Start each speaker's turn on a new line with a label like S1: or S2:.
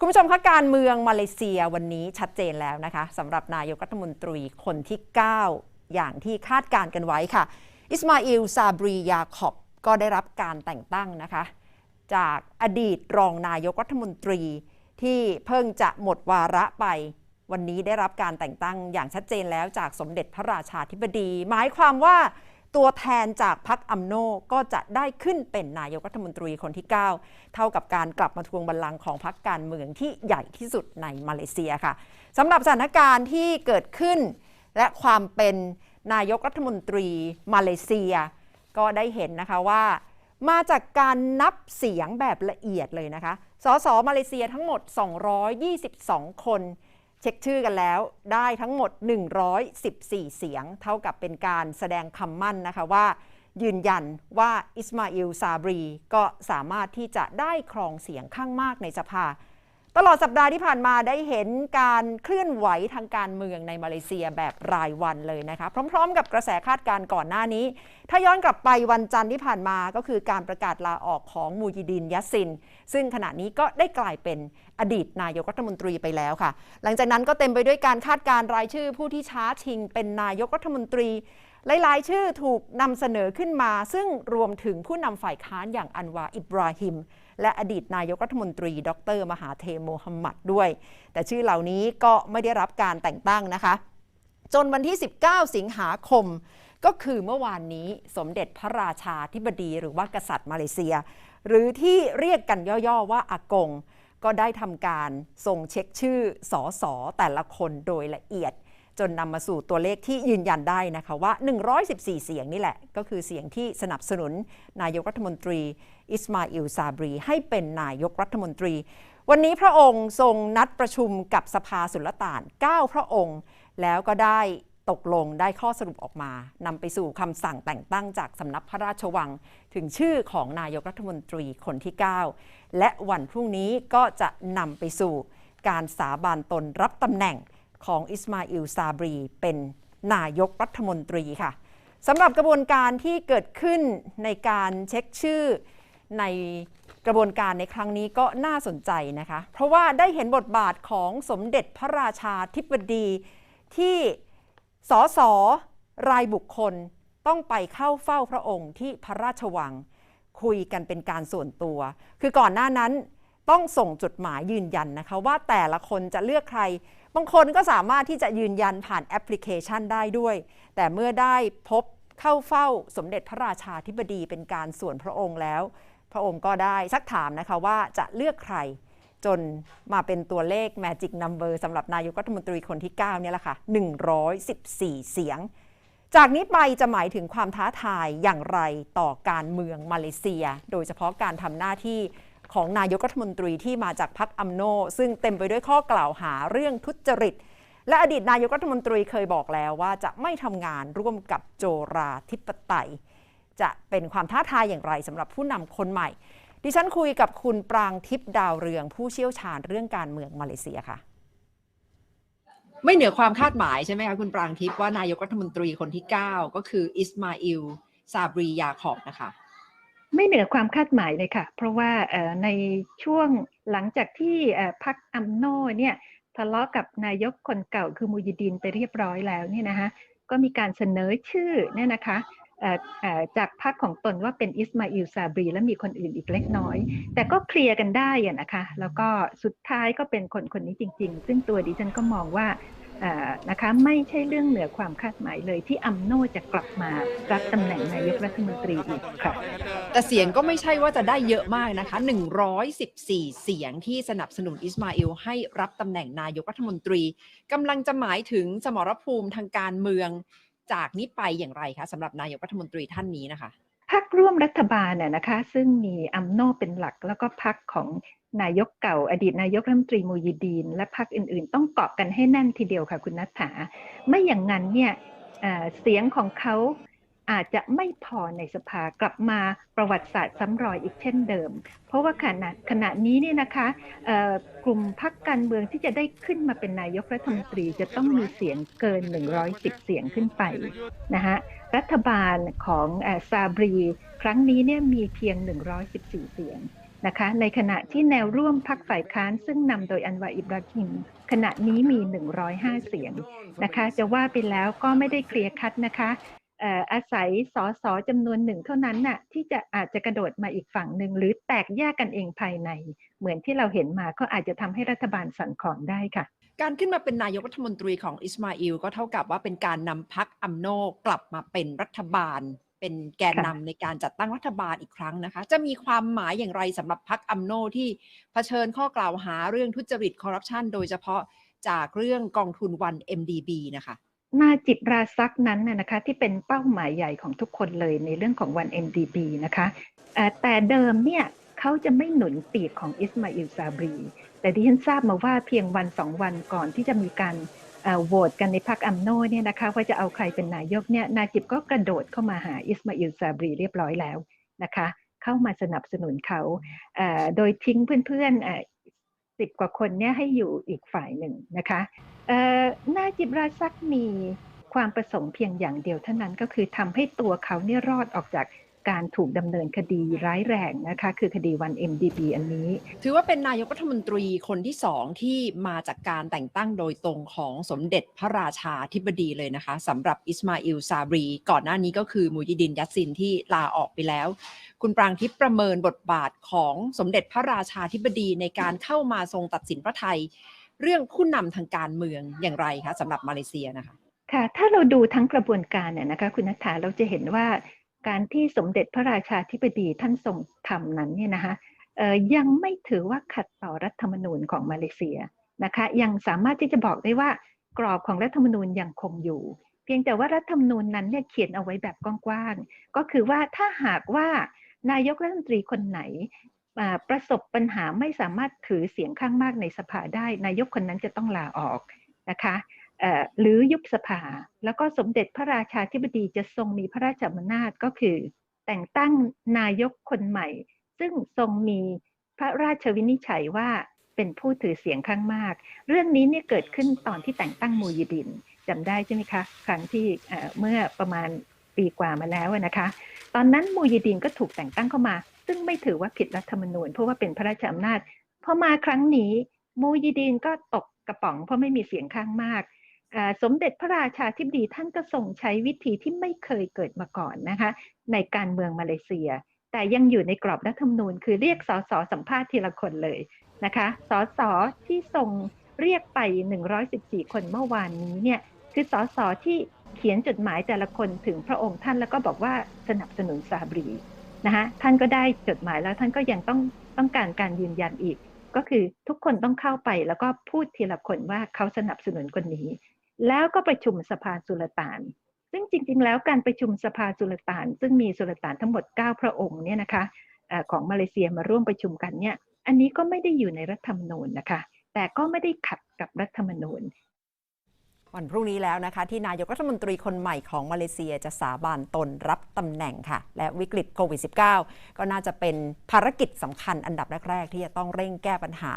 S1: คุณผู้ชมคะการเมืองมาเลเซียวันนี้ชัดเจนแล้วนะคะสำหรับนายกรัฐมนตรีคนที่ 9 อย่างที่คาดการกันไว้ค่ะ อิสมาอิลซาบรียาขอบก็ได้รับการแต่งตั้งนะคะ จากอดีตรองนายกรัฐมนตรีที่เพิ่งจะหมดวาระไป วันนี้ได้รับการแต่งตั้งอย่างชัดเจนแล้วจากสมเด็จพระราชาธิบดี หมายความว่า ตัวแทนจากพรรคอัมโนก็จะได้ขึ้นเป็นนายกรัฐมนตรีคนที่ 9 เท่ากับการกลับมาทวงบัลลังก์ของพรรคการเมืองที่ใหญ่ที่สุดในมาเลเซียค่ะสำหรับสถานการณ์ที่เกิดขึ้น และความเป็นนายกรัฐมนตรีมาเลเซีย ก็ได้เห็นนะคะว่า มาจากการนับเสียงแบบละเอียดเลยนะคะสสมาเลเซียทั้งหมด 222 คน เช็คชื่อกันแล้วได้ทั้งหมด 114 เสียง เท่ากับเป็นการแสดงคำมั่นนะคะว่า ยืนยันว่าอิสมาอิลซาบรี ก็สามารถที่จะได้ครองเสียงข้างมากในสภา ตลอดสัปดาห์ที่ผ่านมาได้เห็นการเคลื่อนไหวทางการเมืองในมาเลเซียแบบรายวันเลยนะคะ พร้อม ๆ กับกระแสคาดการณ์ก่อนหน้านี้ ถ้าย้อนกลับไปวันจันทร์ที่ผ่านมาก็คือการประกาศลาออกของมูยิดินยัสซิน ซึ่งขณะนี้ก็ได้กลายเป็นอดีตนายกรัฐมนตรีไปแล้วค่ะ หลังจากนั้นก็เต็มไปด้วยการคาดการ์รายชื่อผู้ที่ช้าชิง เป็นนายกรัฐมนตรีหลายๆ ชื่อถูกนำเสนอขึ้นมา ซึ่งรวมถึงผู้นำฝ่ายค้านอย่างอันวาอิบราฮิม และอดีตนายกรัฐมนตรี ดร มหาเทโมฮัมหมัดด้วย แต่ชื่อเหล่านี้ก็ไม่ได้รับการแต่งตั้งนะคะ จนวันที่ 19 สิงหาคม ก็คือเมื่อวานนี้สมเด็จพระราชาธิบดีหรือว่ากษัตริย์มาเลเซีย หรือที่เรียกกันย่อๆว่าอากงก็ได้ทำการส่งเช็คชื่อสอสอแต่ละคนโดยละเอียด จนนำมาสู่ตัวเลขที่ยืนยันได้นะคะว่า 114 เสียงนี่แหละ ก็คือเสียงที่สนับสนุนนายกรัฐมนตรี อิสมาอิลซาบรี ให้เป็นนายกรัฐมนตรี วันนี้พระองค์ทรงนัดประชุมกับสภาสุลต่าน 9 พระองค์ แล้วก็ได้ตกลงได้ข้อสรุปออกมานำไปสู่คำสั่งแต่งตั้งจากสำนักพระราชวัง ถึงชื่อของนายกรัฐมนตรีคนที่ 9 และวันพรุ่งนี้ก็จะนำไปสู่การสาบานตนรับตำแหน่ง ของอิสมาอิลซาบรีเป็นนายกรัฐมนตรีค่ะสำหรับกระบวนการที่เกิดขึ้นในการเช็คชื่อในกระบวนการในครั้งนี้ก็น่าสนใจนะคะ เพราะว่าได้เห็นบทบาทของสมเด็จพระราชาธิบดีที่สอสอรายบุคคลต้องไปเข้าเฝ้าพระองค์ที่พระราชวังคุยกันเป็นการส่วนตัว คือก่อนหน้านั้นต้องส่งจดหมายยืนยันนะคะว่าแต่ละคนจะเลือกใคร บางคนก็สามารถที่จะยืนยันผ่านแอปพลิเคชันได้ด้วย แต่เมื่อได้พบเข้าเฝ้าสมเด็จพระราชาธิบดีเป็นการส่วนพระองค์แล้ว พระองค์ก็ได้ซักถามนะคะว่าจะเลือกใครจนมาเป็นตัวเลข Magic Number สำหรับนายกรัฐมนตรีคนที่ 9 เนี่ยแหละค่ะ 114 เสียง จากนี้ไปจะหมายถึงความท้าทายอย่างไรต่อการเมืองมาเลเซีย โดยเฉพาะการทำหน้าที่ ของนายกรัฐมนตรีที่มาจากพรรคอัมโน ซึ่งเต็มไปด้วยข้อกล่าวหาเรื่องทุจริต และอดีตนายกรัฐมนตรีเคยบอกแล้วว่าจะไม่ทำงานร่วมกับโจราธิปไตย จะเป็นความท้าทายอย่างไรสำหรับผู้นำคนใหม่ ดิฉันคุยกับคุณปรางทิพย์ดาวเรือง ผู้เชี่ยวชาญเรื่องการเมืองมาเลเซียค่ะ
S2: ไม่เหนือความคาดหมายใช่ไหมคะคุณปรางทิพย์ว่านายกรัฐมนตรีคนที่ 9 ก็คืออิสมาอิลซาบรียาขอบนะคะ
S3: ไม่เหนือความคาดหมายเลยค่ะ เพราะว่าในช่วงหลังจากที่พรรคอัมโนเนี่ยทะเลาะกับนายกคนเก่าคือมูยิดินไปเรียบร้อยแล้วเนี่ยนะคะก็มีการเสนอชื่อเนี่ยนะคะจากพรรคของตนว่าเป็นอิสมาอิลซาบรี และมีคนอื่นอีกเล็กน้อย แต่ก็เคลียร์กันได้อะนะคะ แล้วก็สุดท้ายก็เป็นคนคนนี้จริง ๆ ซึ่งตัวดิฉันก็มองว่า นะคะไม่ใช่เรื่องเหนือความคาดหมายเลยที่อัมโนจะกลับมารับตำแหน่งนายกรัฐมนตรีอีกค่ะ
S2: แต่เสียงก็ไม่ใช่ว่าจะได้เยอะมากนะคะ 114 เสียงที่สนับสนุนอิสมาอิลให้รับตำแหน่งนายกรัฐมนตรีกำลังจะหมายถึงสมรภูมิทางการเมืองจากนี้ไปอย่างไรคะสำหรับนายกรัฐมนตรีท่านนี้นะคะ
S3: พักร่วมรัฐบาลน่ะนะคะ ซึ่งมีอัมโนเป็นหลักแล้วก็พักของ นายกเก่าอดีตนายกรัฐมนตรีมูยิดีน และพักอื่นๆ ต้องเกาะกันให้แน่นทีเดียวค่ะคุณนัฐาไม่อย่างนั้นเนี่ยเสียงของเขาอาจจะไม่พอในสภากลับมาประวัติศาสตร์ซ้ำรอยอีกเช่นเดิม เพราะว่าขณะขณะนี้เนี่ยนะคะกลุ่มพักการเมืองที่จะได้ขึ้นมาเป็นนายกรัฐมนตรีจะต้องมีเสียงเกิน 110 เสียงขึ้นไปนะคะรัฐบาลของอซาบรี ครั้งนี้เนี่ยมีเพียง 114 เสียง นะคะในขณะที่แนวร่วมพักฝ่ายค้านซึ่งนำโดยอันวาอิบราฮิมขณะนี้มี 105 เสียงนะคะจะว่าไปแล้วก็ไม่ได้เคลียร์คัดนะคะอาศัยสอสอจำนวนหนึ่งเท่านั้นน่ะที่จะอาจจะกระโดดมาอีกฝั่งหนึ่งหรือแตกแยกกันเองภายใน เหมือนที่เราเห็นมาก็อาจจะทำให้รัฐบาลสั่นคลอนได้ค่ะ
S2: การขึ้นมาเป็นนายกรัฐมนตรีของอิสมาอิลก็เท่ากับว่าเป็นการนำพักอัมโนกลับมาเป็นรัฐบาล เป็นแกนนำในการจัดตั้งรัฐบาลอีกครั้งนะคะ จะมีความหมายอย่างไรสำหรับพักอัมโนที่เผชิญข้อกล่าวหาเรื่องทุจริตคอร์รัปชันโดยเฉพาะจากเรื่องกองทุนวัน MDB นะคะ
S3: นาจิบราซักนั้นน่ะนะคะที่เป็นเป้าหมายใหญ่ของทุกคนเลยในเรื่องของวัน MDB นะคะเอ่อแต่เดิมเนี่ยเขาจะไม่หนุนปีกของอิสมาอิลซาบรี แต่ดิฉันทราบมาว่าเพียงวันสองวันก่อนที่จะมีการเอ่อ โหวตกันในพรรคอัมโนเนี่ยนะคะว่าจะเอาใครเป็นนายกเนี่ยนาจิบก็กระโดดเข้ามาหาอิสมาอิลซาบรีเรียบร้อยแล้วนะคะ เข้ามาสนับสนุนเขาโดยทิ้งเพื่อนๆสิบกว่าคนเนี่ยให้อยู่อีกฝ่ายหนึ่งนะคะนาจิบราซักมีความประสงค์เพียงอย่างเดียวเท่านั้นก็คือทำให้ตัวเขาเนี่ยรอดออกจาก การถูกดำเนินคดีร้ายแรงนะคะคือคดีวัน MDB อันนี้
S2: ถือว่าเป็นนายกรัฐมนตรีคนที่สองที่มาจากการแต่งตั้งโดยตรงของสมเด็จพระราชาธิบดีเลยนะคะสำหรับอิสมาอิลซาบรี ก่อนหน้านี้ก็คือมูยิดินยัสซินที่ลาออกไปแล้ว คุณปรางทิพย์ประเมินบทบาทของสมเด็จพระราชาธิบดีในการเข้ามาทรงตัดสินพระไทย เรื่องผู้นำทางการเมืองอย่างไรคะสำหรับมาเลเซียนะคะ
S3: ค่ะถ้าเราดูทั้งกระบวนการเนี่ยนะคะคุณนัทธาเราจะเห็นว่า การที่สมเด็จพระราชาธิบดีท่านทรงทำนั้นเนี่ยนะคะยังไม่ถือว่าขัดต่อรัฐธรรมนูญของมาเลเซียนะคะยังสามารถที่จะบอกได้ว่ากรอบของรัฐธรรมนูญยังคงอยู่ เพียงแต่ว่ารัฐธรรมนูญนั้นเนี่ยเขียนเอาไว้แบบกว้างๆก็คือว่าถ้าหากว่านายกรัฐมนตรีคนไหนประสบปัญหาไม่สามารถถือเสียงข้างมากในสภาได้ นายกคนนั้นจะต้องลาออกนะคะ หรือยุบสภา แล้วก็สมเด็จพระราชาธิบดีจะทรงมีพระราชอำนาจก็คือ แต่งตั้งนายกคนใหม่ ซึ่งทรงมีพระราชวินิจฉัยว่าเป็นผู้ถือเสียงข้างมาก เรื่องนี้เนี่ยเกิดขึ้นตอนที่แต่งตั้งมูยิดินจำได้ใช่ไหมคะครั้งที่เมื่อประมาณปีกว่ามาแล้วนะคะ ตอนนั้นมูยิดินก็ถูกแต่งตั้งเข้ามา ซึ่งไม่ถือว่าผิดรัฐธรรมนูญ เพราะว่าเป็นพระราชอำนาจพอมาครั้งนี้มูยิดินก็ตกกระป๋องเพราะไม่มีเสียงข้างมาก สมเด็จพระราชาธิบดีท่านก็ทรงใช้วิธีที่ไม่เคยเกิดมาก่อนนะคะในการเมืองมาเลเซีย แต่ยังอยู่ในกรอบรัฐธรรมนูญ คือเรียกสสสัมภาษณ์ทีละคนเลยนะคะสสที่ทรงเรียกไป 114 คนเมื่อวานนี้เนี่ยคือสสที่เขียนจดหมายแต่ละคนถึงพระองค์ท่านแล้วก็บอกว่าสนับสนุนซาบรีนะคะท่านก็ได้จดหมายแล้วท่านก็ยังต้องต้องการการยืนยันอีก ก็คือทุกคนต้องเข้าไปแล้วก็พูดทีละคนว่าเขาสนับสนุนคนนี้ แล้วก็ประชุมสภาสุลต่าน ซึ่งจริง ๆ แล้วการประชุมสภาสุลต่าน ซึ่งมีสุลต่านทั้งหมด 9 พระองค์เนี่ยนะคะของมาเลเซียมาร่วมประชุมกันเนี่ย อันนี้ก็ไม่ได้อยู่ในรัฐธรรมนูญนะคะ แต่ก็ไม่ได้ขัดกับรัฐธรรมนูญ
S1: วันพรุ่งนี้แล้วนะคะ ที่นายกรัฐมนตรีคนใหม่ของมาเลเซียจะสาบานตนรับตำแหน่งค่ะ และวิกฤตโควิด -19 ก็น่าจะเป็นภารกิจสำคัญอันดับแรก ๆ ที่จะต้องเร่งแก้ปัญหา